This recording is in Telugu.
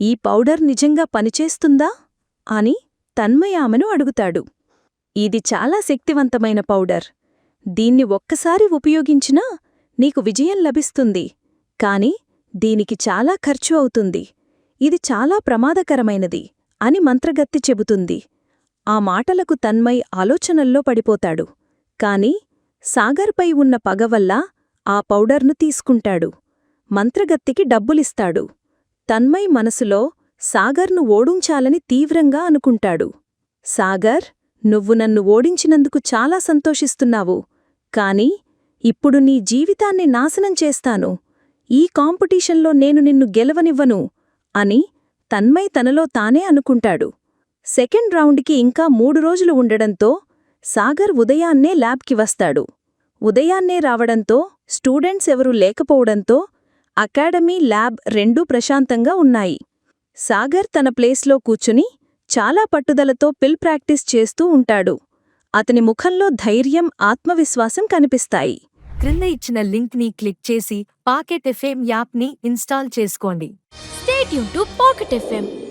ఈ పౌడర్ నిజంగా పనిచేస్తుందా? అని తన్మయామను అడుగుతాడు. ఇది చాలా శక్తివంతమైన పౌడర్. దీన్ని ఒక్కసారి ఉపయోగించినా నీకు విజయం లభిస్తుంది. కాని దీనికి చాలా ఖర్చు అవుతుంది. ఇది చాలా ప్రమాదకరమైనది అని మంత్రగత్తి చెబుతుంది. ఆ మాటలకు తన్మయ్ ఆలోచనల్లో పడిపోతాడు. కాని సాగర్పై ఉన్న పగవల్ల ఆ పౌడర్ను తీసుకుంటాడు. మంత్రగత్తికి డబ్బులిస్తాడు. తన్మయ్ మనసులో సాగర్ను ఓడించాలని తీవ్రంగా అనుకుంటాడు. సాగర్ నువ్వు నన్ను ఓడించినందుకు చాలా సంతోషిస్తున్నావు. కాని ఇప్పుడు నీ జీవితాన్ని నాశనం చేస్తాను. ఈ కాంపిటీషన్లో నేను నిన్ను గెలవనివ్వను అని తన్మయ్ తనలో తానే అనుకుంటాడు. సెకండ్ రౌండ్కి ఇంకా మూడు రోజులు ఉండడంతో సాగర్ ఉదయాన్నే ల్యాబ్కి వస్తాడు. ఉదయాన్నే రావడంతో స్టూడెంట్స్ ఎవరూ లేకపోవడంతో అకాడమీ ల్యాబ్ రెండూ ప్రశాంతంగా ఉన్నాయి. సాగర్ తన ప్లేస్లో కూర్చుని చాలా పట్టుదలతో పిల్ ప్రాక్టీస్ చేస్తూ ఉంటాడు. అతని ముఖంలో ధైర్యం ఆత్మవిశ్వాసం కనిపిస్తాయి. క్రింద ఇచ్చిన లింక్ని క్లిక్ చేసి పాకెట్ ఎఫ్ఎం యాప్ని ఇన్స్టాల్ చేసుకోండి. Stay tuned to Pocket FM.